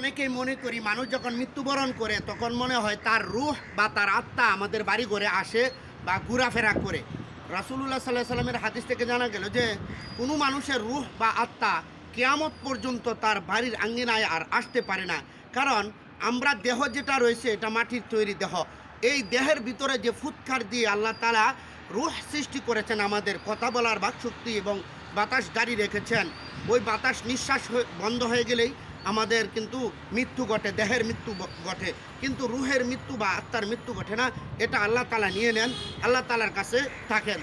অনেকেই মনে করি মানুষ যখন মৃত্যুবরণ করে, তখন মনে হয় তার রুহ বা তার আত্মা আমাদের বাড়ি ঘরে আসে বা ঘোরাফেরা করে। রাসুলুল্লাহ সাল্লাহ সাল্লামের হাদিস থেকে জানা গেল যে, কোনো মানুষের রুহ বা আত্মা কেয়ামত পর্যন্ত তার বাড়ির আঙ্গিনায় আর আসতে পারে না। কারণ আমরা দেহ যেটা রয়েছে, এটা মাটির তৈরি দেহ। এই দেহের ভিতরে যে ফুৎকার দিয়ে আল্লাহ তালা রুহ সৃষ্টি করেছেন আমাদের, কথা বলার বাকশক্তি এবং বাতাস জারি রেখেছেন, ওই বাতাস নিঃশ্বাস বন্ধ হয়ে গেলেই আমাদের কিন্তু মৃত্যু ঘটে, দেহের মৃত্যু ঘটে। কিন্তু রুহের মৃত্যু বা আত্মার মৃত্যু ঘটে না, এটা আল্লাহ তালা নিয়ে নেন, আল্লাহ তালার কাছে থাকেন।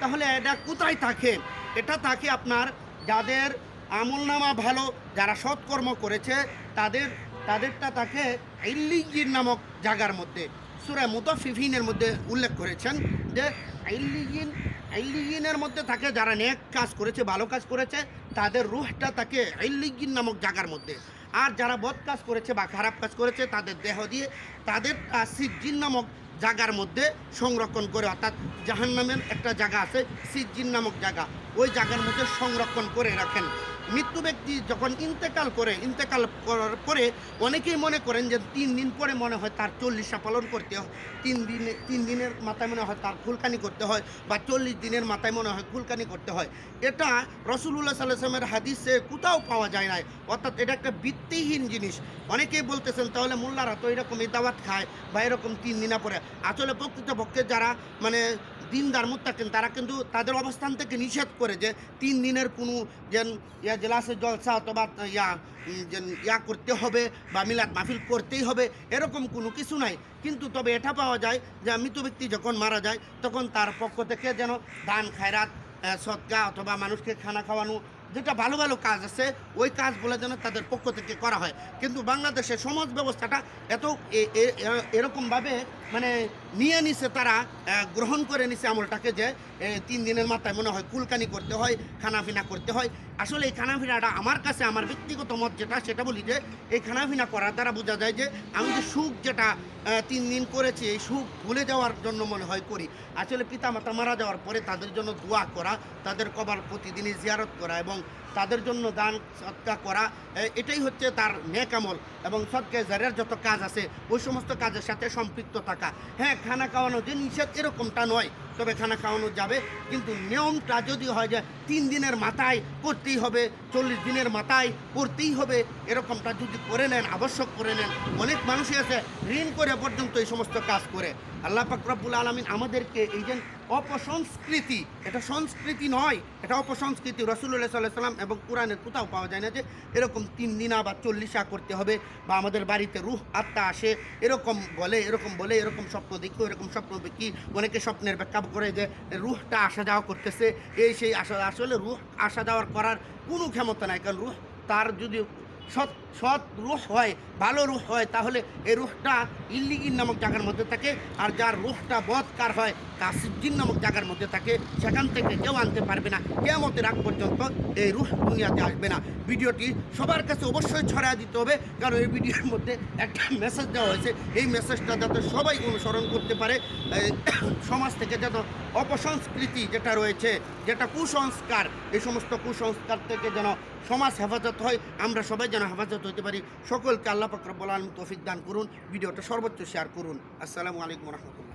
তাহলে এটা কোথায় থাকে? এটা থাকে আপনার যাদের আমলনামা ভালো, যারা সৎকর্ম করেছে, তাদের, তাদেরটা থাকে ইল্লিগির নামক জায়গার মধ্যে। সুরায় মুতফিফিনের মধ্যে উল্লেখ করেছেন যে আইল্লিগিন আইল্লিগিনের মধ্যে থাকে, যারা নেক কাজ করেছে, ভালো কাজ করেছে, তাদের রুহটা থাকে এলিগিন নামক জায়গার মধ্যে। আর যারা বদ কাজ করেছে বা খারাপ কাজ করেছে, তাদের দেহ দিয়ে তাদের সিজ্জিন নামক জায়গার মধ্যে সংরক্ষণ করে, অর্থাৎ জাহান্নামের একটা জায়গা আছে, সিজ্জিন নামক জায়গা। ওই জায়গার মধ্যে সংরক্ষণ করে রাখেন। মৃত্যু ব্যক্তি যখন ইন্তেকাল করে, ইন্তেকাল করার পরে অনেকেই মনে করেন যে তিন দিন পরে মনে হয় তার চল্লিশা পালন করতে হয়। তিন দিনে, তিন দিনের মাথায় মনে হয় তার ফুলকানি করতে হয় বা চল্লিশ দিনের মাথায় মনে হয় ফুলকানি করতে হয়। এটা রসুল্লাহ সাল্লামের হাদিসে কোথাও পাওয়া যায় না অর্থাৎ এটা একটা ভিত্তিহীন জিনিস। অনেকেই বলতেছেন, তাহলে মোল্লারা তো এরকম দাওয়াত খায় বা এরকম তিন দিনা পরে। আসলে প্রকৃতপক্ষে যারা মানে দিনদার মুত্তাকেন, তারা কিন্তু তাদের অবস্থান থেকে নিষেধ করে যে তিন দিনের কোনো যেন ইয়া জেলাসে জলসা অথবা ইয়া যেন ইয়া করতে হবে বা মিলাদ মাহফিল করতেই হবে, এরকম কোনো কিছু নাই। কিন্তু তবে এটা পাওয়া যায় যে মৃত ব্যক্তি যখন মারা যায়, তখন তার পক্ষ থেকে যেন দান, খায়রাত সৎকা অথবা মানুষকে খানা খাওয়ানো যেটা ভালো ভালো কাজ আছে, ওই কাজগুলো যেন তাদের পক্ষ থেকে করা হয়। কিন্তু বাংলাদেশের সমাজ ব্যবস্থাটা এত এরকমভাবে মানে নিয়ে নিছে তারা গ্রহণ করে নিছে আমলটাকে যে তিন দিনের মাথায় মনে হয় কুলকানি করতে হয়, খানাফিনা করতে হয়। আসলে এই খানাফিনাটা আমার কাছে, আমার ব্যক্তিগত মত যেটা, সেটা বলি যে, এই খানাফিনা করার দ্বারা বোঝা যায় যে, আমি যে সুখ যেটা তিন দিন করেছি, এই সুখ ভুলে যাওয়ার জন্য মনে হয় করি। আসলে পিতামাতা মারা যাওয়ার পরে তাদের জন্য দোয়া করা, তাদের কবার প্রতিদিনই জিয়ারত করা এবং তাদের জন্য দান সৎকা করা এটাই হচ্ছে তার নেকামল এবং সৎকে জারের যত কাজ আছে, ওই সমস্ত কাজের সাথে সম্পৃক্ত থাকা। হ্যাঁ খানা খাওয়ানো যে নিষেধ এরকমটা নয়, তবে খানা খাওয়ানো যাবে। কিন্তু নিয়মটা যদি হয় যে তিন দিনের মাথায় করতেই হবে, চল্লিশ দিনের মাথায় করতেই হবে, এরকমটা যদি করে নেন, আবশ্যক করে নেন, অনেক মানুষই আছে ঋণ করে পর্যন্ত এই সমস্ত কাজ করে। আল্লাহ পাকরাবুল আলমিন আমাদেরকে এই যে অপসংস্কৃতি। এটা সংস্কৃতি নয়, এটা অপসংস্কৃতি। রসুল্লাহ সাল্লাহ সাল্লাম এবং কোরআনের কোথাও পাওয়া যায় না যে এরকম তিন দিনা বা চল্লিশা করতে হবে বা আমাদের বাড়িতে রুহ আত্মা আসে, এরকম বলে এরকম বলে, এরকম স্বপ্ন দেখি, এরকম স্বপ্ন দেখি, অনেকে স্বপ্নের ব্যাখ্যা করে যে রুহটা আসা যাওয়া করতেছে। এই সেই আসা আসলে রুহ আসা যাওয়ার করার কোনো ক্ষমতা নাই, কারণ রুহ তার যদি সৎ সৎ রুহ হয়, ভালো রুহ হয়, তাহলে এই রুহটা ইল্লিগিন নামক জায়গার মধ্যে থাকে, আর যার রুহটা বৎকার হয় তা সিদ্দিন নামক জায়গার মধ্যে থাকে, সেখান থেকে কেউ আনতে পারবে না। কেমতের আগ পর্যন্ত এই রুহ দুনিয়াতে আসবে না। ভিডিওটি সবার কাছে অবশ্যই ছড়া দিতে হবে, কারণ এই ভিডিওর মধ্যে একটা মেসেজ দেওয়া হয়েছে। এই মেসেজটা যাতে সবাই অনুসরণ করতে পারে সমাজ থেকে যত অপসংস্কৃতি যেটা রয়েছে, যেটা কুসংস্কার, এই সমস্ত কুসংস্কার থেকে যেন সমাজ হেফাজত হয়, আমরা সবাই যেন হেফাজত হতে পারি। সকলকে আল্লাহ পাকর বলান তৌফিক দান করুন। ভিডিওটা সর্বোচ্চ শেয়ার করুন। আসসালামু আলাইকুম রহমতুল্লাহ।